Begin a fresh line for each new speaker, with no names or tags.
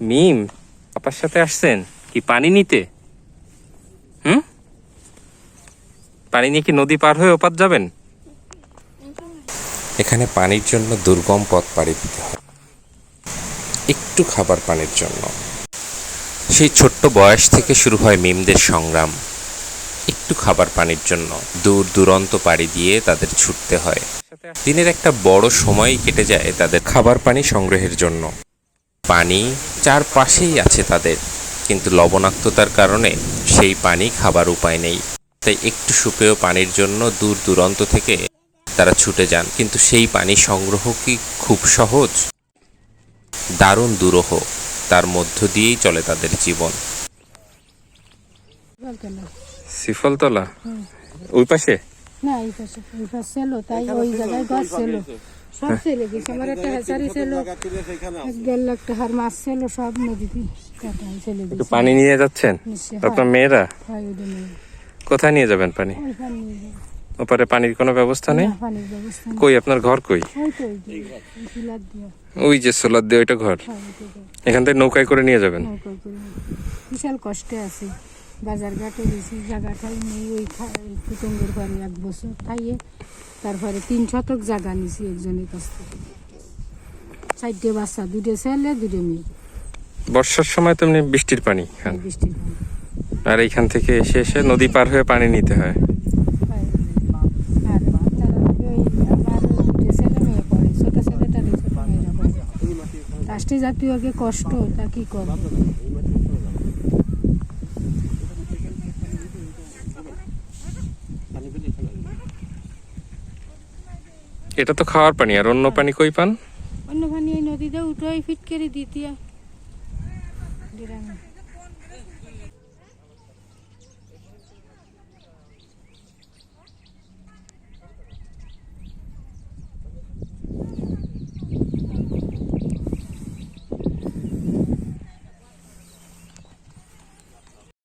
মিম, পাপার সাথে আসছেন? কি পানি নিতে? হুম? পানি নিয়ে কি নদী পার হয়ে ওপার যাবেন?
এখানে পানির জন্য দুর্গম পথ পাড়ি দিতে হয়। একটু খাবার পানির জন্য। সেই ছোট্ট বয়স থেকে শুরু হয় মিমদের সংগ্রাম। একটু খাবার পানির জন্য দূর দূরান্ত পাড়ি দিয়ে তাদের ছুটতে হয়। দিনের একটা বড় সময় কেটে যায় তাদের খাবার পানি সংগ্রহের জন্য। পানি চারপাশেই আছে তাদের কিন্তু লবণাক্ততার কারণে সেই পানি খাবার উপায় নেই। তাই একটু সুপেয় পানির জন্য দূর দূরান্ত থেকে তারা ছুটে যান কিন্তু সেই পানি সংগ্রহ কি খুব সহজ? দারুণ দুরূহ তার মধ্য দিয়েই চলে তাদের জীবন।
সিফলতলা ওই পাশে?
না এই পাশে এই পাশে ছিল তাই ওই জায়গায় গাছ ছিল সব ছেলে গেছে। আমার একটা হেসারি ছিল এক দেড় লাখ টাকার মাছ ছিল সব নদীতে
পানি নিয়ে যাচ্ছেন? আপনার মেয়েরা?
হয় জন্য
কোথায় নিয়ে যাবেন পানি। ওপারে পানির কোনো ব্যবস্থা নেই। কই আপনার ঘর কই?
ওই যে,
সোলার দিয়ে ওইটা ঘর?
হয় ওই তো,
এখান থেকে নৌকায় করে নিয়ে যাবেন?
বিশাল কষ্টে আছে। বাজার ঘাটে গেছি জায়গাটাই নেই ওই কুটুম্বের পরে এক বছর খাইয়ে তারপরে তিন শতক জায়গা নিছি একজনের কাছ থেকে। চারটে বাচ্চা দুটো ছেলে দুটো মেয়ে।
বর্ষার সময় তো এমনি বৃষ্টির পানি খান
বৃষ্টির পানি।
আর এইখান থেকে এসে এসে নদী পার হয়ে পানি নিতে হয়।
আর বাচ্চারা ওই ছেলে মেয়ে পড়ে ছোট ছেলেটা ছোট মেয়েরা রাষ্ট্রীয় জাতীয় আগে কষ্ট তা কি করব?
এটা তো খাওয়ার পানি, আর অন্য পানি কই পান?
অন্য পানি এই নদীতে উঠোই ফিট করে দিতিয়া।